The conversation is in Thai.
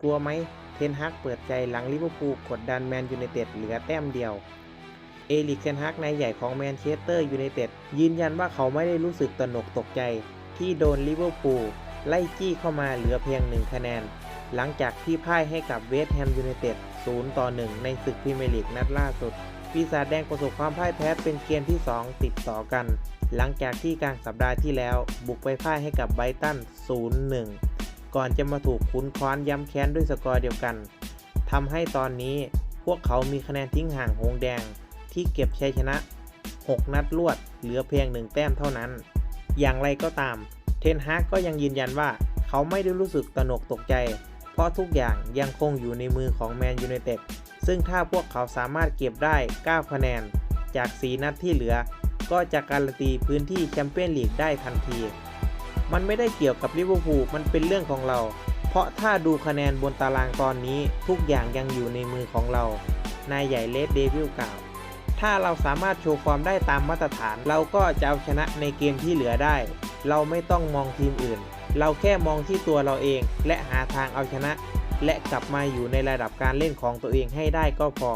กลัวไหมเทนฮักเปิดใจหลังลิเวอร์พูลกดดันแมนยูไนเต็ดเหลือแต้มเดียว เอลิกเทนฮักนายใหญ่ของแมนเชสเตอร์ยูไนเต็ดยืนยันว่าเขาไม่ได้รู้สึกตระหนกตกใจ ที่โดนลิเวอร์พูลไล่จี้เข้ามาเหลือเพียงหนึ่งคะแนน หลังจากที่พ่ายให้กับเวสต์แฮมยูไนเต็ด0ต่อ1ในศึกพรีเมียร์ลีกนัดล่าสุดปีศาจแดงประสบความพ่ายแพ้เป็นเกมที่ 2 ติดต่อกัน หลังจากที่กลางสัปดาห์ที่แล้ว บุกไปพ่ายให้กับไบรตัน 0-1 ก่อนจะมาถูกคุนคว้านย้ำแค้นด้วยสกอร์เดียวกันทำให้ตอนนี้พวกเขามีคะแนนทิ้งห่างหงแดง ที่เก็บชัยชนะ 6 นัดรวด เหลือเพียง 1 แต้มเท่านั้น อย่างไรก็ตาม เทนฮากก็ยังยืนยันว่าเขาไม่ได้รู้สึกตนกตกใจ เพราะทุกอย่างยังคงอยู่ในมือของแมนยูไนเต็ดซึ่งถ้าพวกเขาสามารถเก็บได้ 9 คะแนน จาก 4 นัดที่เหลือ ก็จะการันตีพื้นที่แชมเปี้ยนลีกได้ทันที มันไม่ได้เกี่ยวกับลิเวอร์พูลมันเป็นเรื่องของเรา เพราะถ้าดูคะแนนบนตารางตอนนี้ทุกอย่างยังอยู่ในมือของเรา นายใหญ่เลดเดวิลกล่าว ถ้าเราสามารถโชว์ฟอร์มได้ตามมาตรฐาน เราก็จะเอาชนะในเกมที่เหลือได้ เราไม่ต้องมองทีมอื่น เราแค่มองที่ตัวเราเอง และหาทางเอาชนะ และกลับมาอยู่ในระดับการเล่นของตัวเองให้ได้ก็พอ